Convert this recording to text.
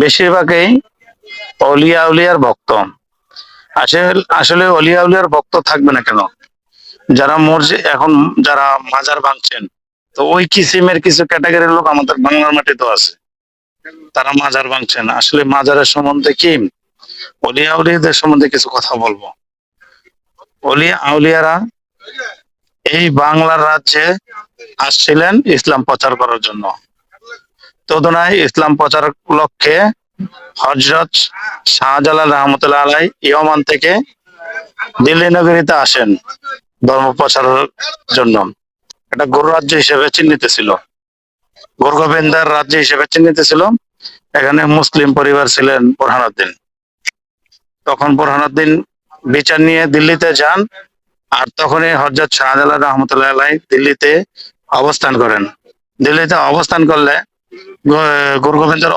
বেশিরভাগই অলিয়া ভক্ত। আসলে আসলে অলিয়া উলিয়ার ভক্ত থাকবে না কেন? যারা মসজিদ এখন যারা মাজার ভাঙছেন, তো ওই কিসিমের কিছু ক্যাটাগরির লোক আমাদের বাংলার মাটিতেও আছে। তারা মাজার ভাঙছেন। আসলে মাজারের সম্বন্ধে কি? অলিয়া উলিয়াদের সম্বন্ধে কিছু কথা বলব। অলিয়া আউলিয়ারা এই বাংলার রাজ্যে আসছিলেন ইসলাম প্রচার করার জন্য। তদনায় ইসলাম প্রচার লক্ষ্যে হজরত শাহজালাল রহমতুল্লাহ আলাই ইয়মান থেকে দিল্লি নগরীতে আসেন ধর্ম প্রচারের জন্য। এটা গরু রাজ্য হিসেবে চিহ্নিত ছিল। গুরু গোবিন্দার রাজ্য হিসেবে চিহ্নিত ছিল। এখানে মুসলিম পরিবার ছিলেন বোরহানুদ্দিন। তখন বোরহানুদ্দিন বিচার নিয়ে দিল্লিতে যান আর তখনই হজরত শাহজালাল রহমতুল্লাহ আলাই দিল্লিতে অবস্থান করেন। দিল্লিতে অবস্থান করলে গুরু গোবিন্দর